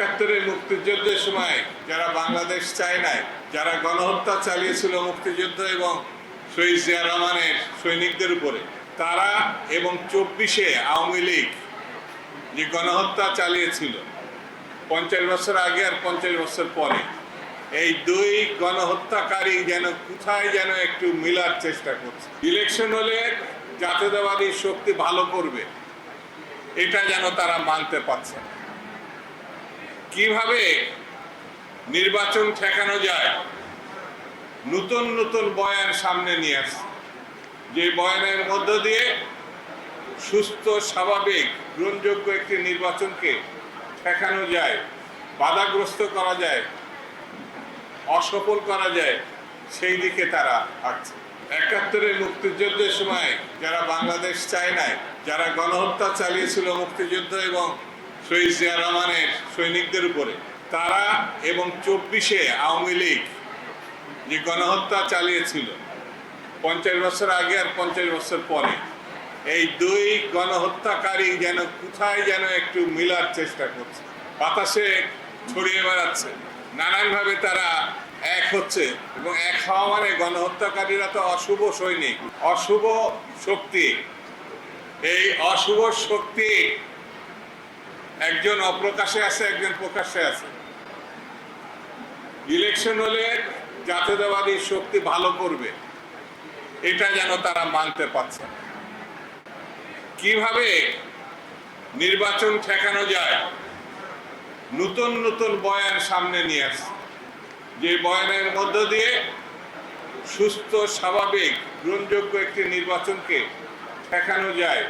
একাত্তরের মুক্তিযুদ্ধের সময় যারা বাংলাদেশ চায় নাই, যারা গণহত্যা চালিয়েছিল মুক্তিযুদ্ধ এবং শহীদ জিয়া রহমানের সৈনিকদের উপরে, তারা এবং চব্বিশে আওয়ামী লীগ যে গণহত্যা চালিয়েছিল, পঞ্চাশ বছর আগে আর পঞ্চাশ বছর পরে, এই দুই গণহত্যাকারী যেন কোথায় যেন একটু মিলার চেষ্টা করছে ইলেকশন হলে জাতীয়তাবাদী শক্তি ভালো করবে, এটা যেন তারা মানতে পারছে না। কীভাবে নির্বাচন ঠেকানো যায়, নতুন নতুন বয়ান সামনে নিয়ে আসছে। যে বয়ানের মধ্য দিয়ে সুস্থ, স্বাভাবিক, গ্রহণযোগ্য একটি নির্বাচনকে ঠেকানো যায়, বাধাগ্রস্ত করা যায়, অসফল করা যায়, সেই দিকে তারা হাঁটছে একাত্তরের মুক্তিযুদ্ধের সময় যারা বাংলাদেশ চায় নাই, যারা গণহত্যা চালিয়েছিল মুক্তিযুদ্ধ এবং শহীদ জিয়া রহমানের সৈনিকদের উপরে। তারা এবং চব্বিশে আওয়ামী লীগ যে গণহত্যা চালিয়েছিল, পঞ্চাশ বছর আগে আর পঞ্চাশ বছর পরে, এই দুই গণহত্যাকারী যেন কোথায় যেন একটু মিলার চেষ্টা করছে, বাতাসে ছড়িয়ে বেড়াচ্ছে, নানানভাবে তারা এক হচ্ছে এবং এক হওয়া মানে গণহত্যাকারীরা তো অশুভ সৈনিক, অশুভ শক্তি। এই অশুভ শক্তি একজন অপ্রকাশে আছে, একজন প্রকাশ্যে আছে ইলেকশন হলে জাতীয়তাবাদী শক্তি ভালো করবে, এটা যেন তারা মানতে পারছে। কীভাবে নির্বাচন ঠেকানো যায়, নতুন নতুন বয়ান সামনে নিয়ে আসছে যে বয়ানের মধ্য দিয়ে সুস্থ, স্বাভাবিক, গ্রহণযোগ্য একটি নির্বাচনকে ঠেকানো যায়